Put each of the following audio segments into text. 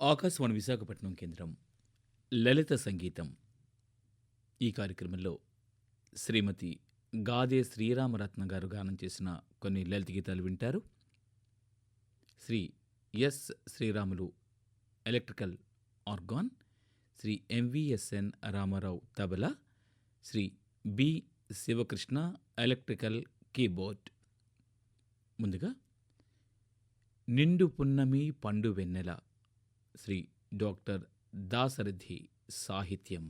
ఆకాశవాణి విశాఖపట్నం కేంద్రం లలిత సంగీతం. ఈ కార్యక్రమంలో శ్రీమతి గాదే శ్రీరామరత్న గారు గానం చేసిన కొన్ని లలిత గీతాలు వింటారు. Shri S Sriramulu electrical organ Shri MVSN Ramarao tabla Shri B Sivakrishna electrical keyboard. ముందుగా నిండు పున్నమి పండు వెన్నెల శ్రీ డాక్టర్ దాసరథి సాహిత్యం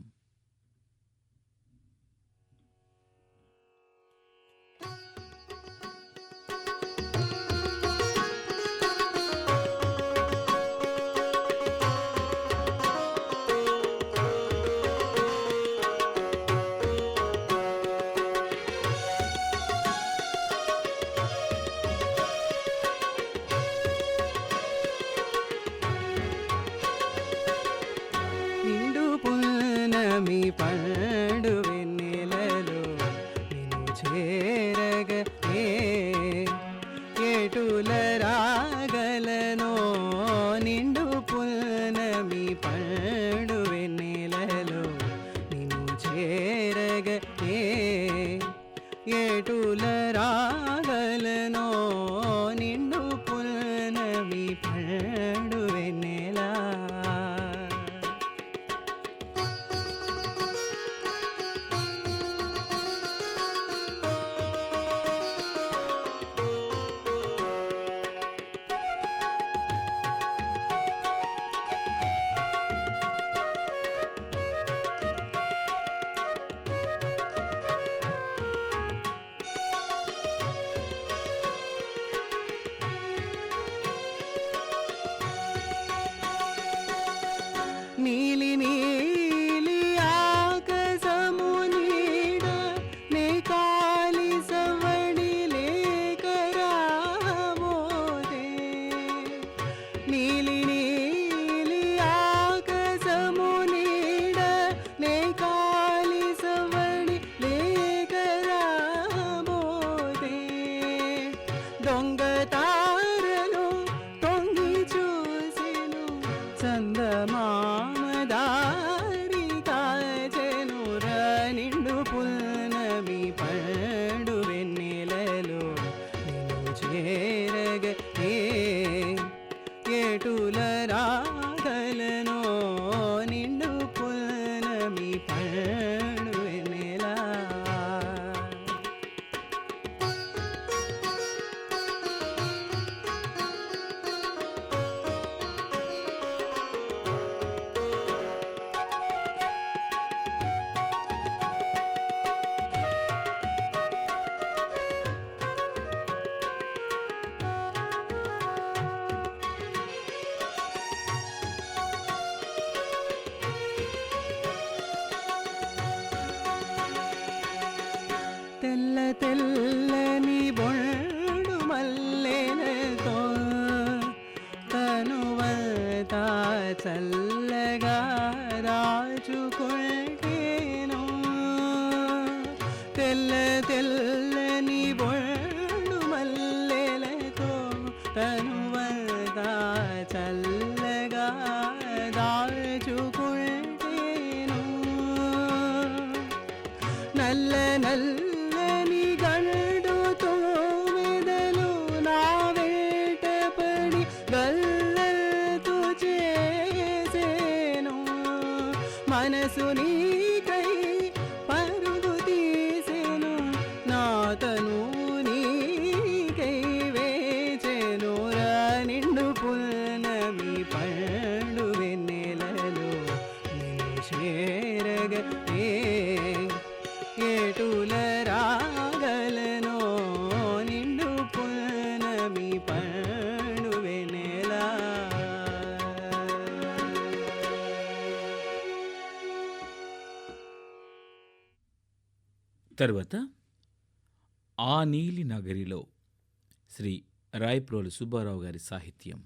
பழ തെല്ല നീ ബൊള്ളുമല്ലേനോ തനുവ താ ചല്ല ఏటుల రాగలనో నిండు పునమి పండు వెన్నెలా తర్వాత ఆ నీలి నగరిలో శ్రీ రాయప్రోలు సుబ్బారావు గారి సాహిత్యం.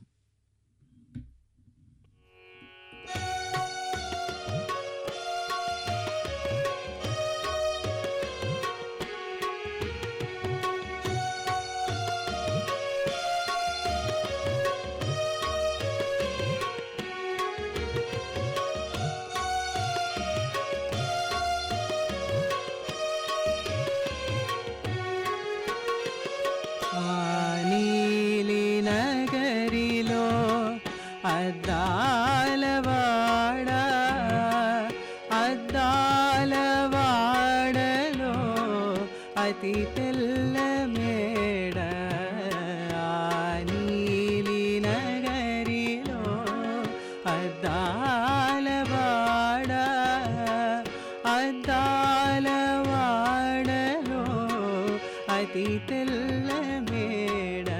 അദ്ദാലവാട അദ്ദാലവാടലോ അതി തെല്ല മേട നീലി നഗരിലോ മേട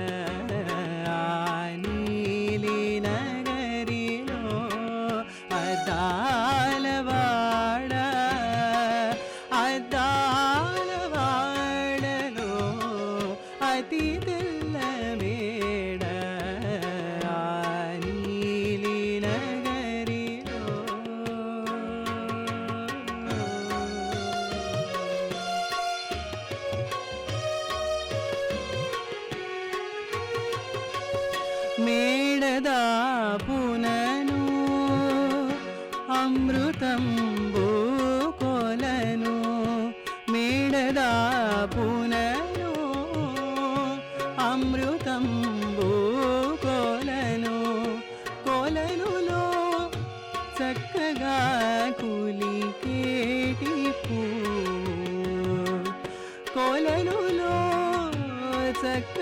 దాపునను అమృతంబు కొలను మేడదాపునను అమృతంబు కొలను కొలనులో చక్కగా కులికేటి పూ కొలనులో చక్క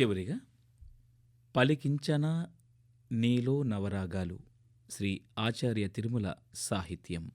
చివరిగా పలికించనా నీలో నవరాగాలు. శ్రీ ఆచార్య తిరుమల సాహిత్యం.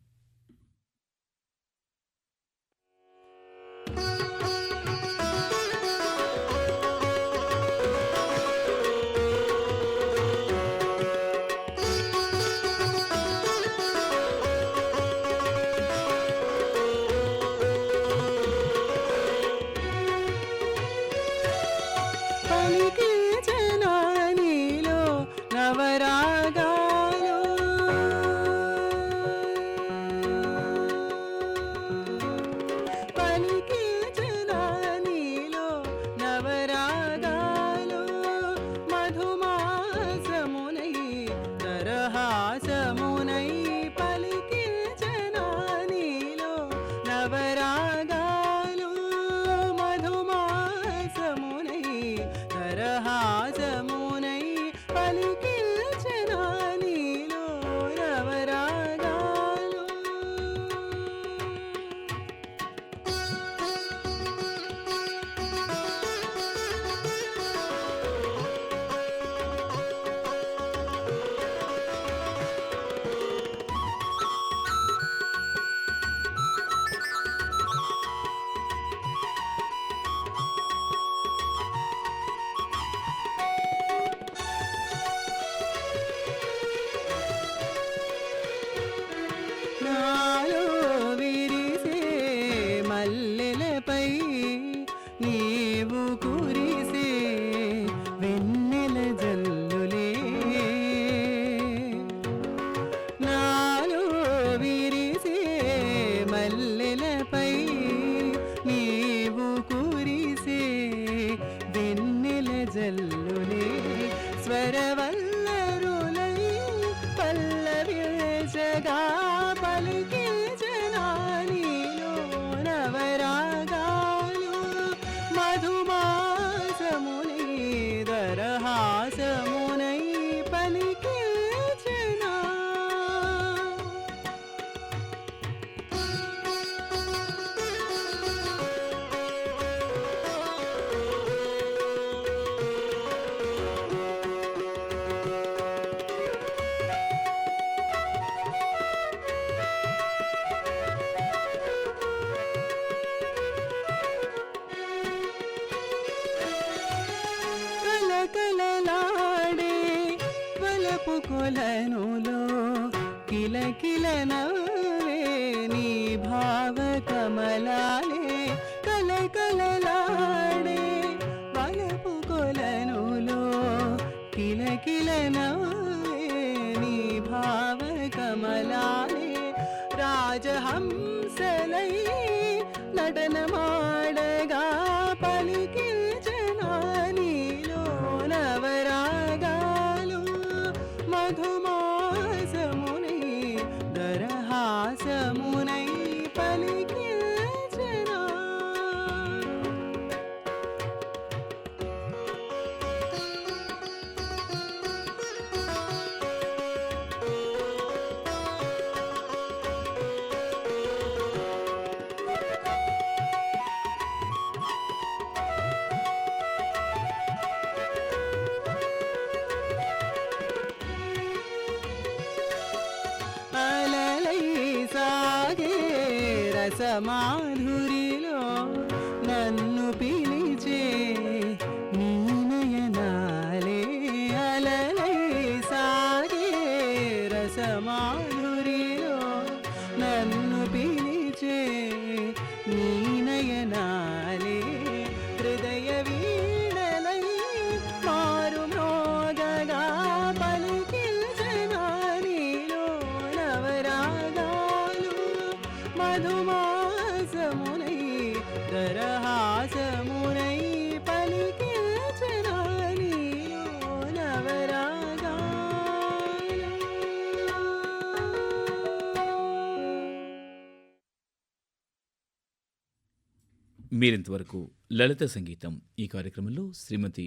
മധുമാ వలపు కొలనులో కిలకిల నవ్వే నీ భావ కమలాలే కలకలలాడే వలపు కొలనులో కిలకిల నవ్వే నీ భావ కమలాలే రాజహంసలై சமான మీరింతవరకు లలిత సంగీతం ఈ కార్యక్రమంలో శ్రీమతి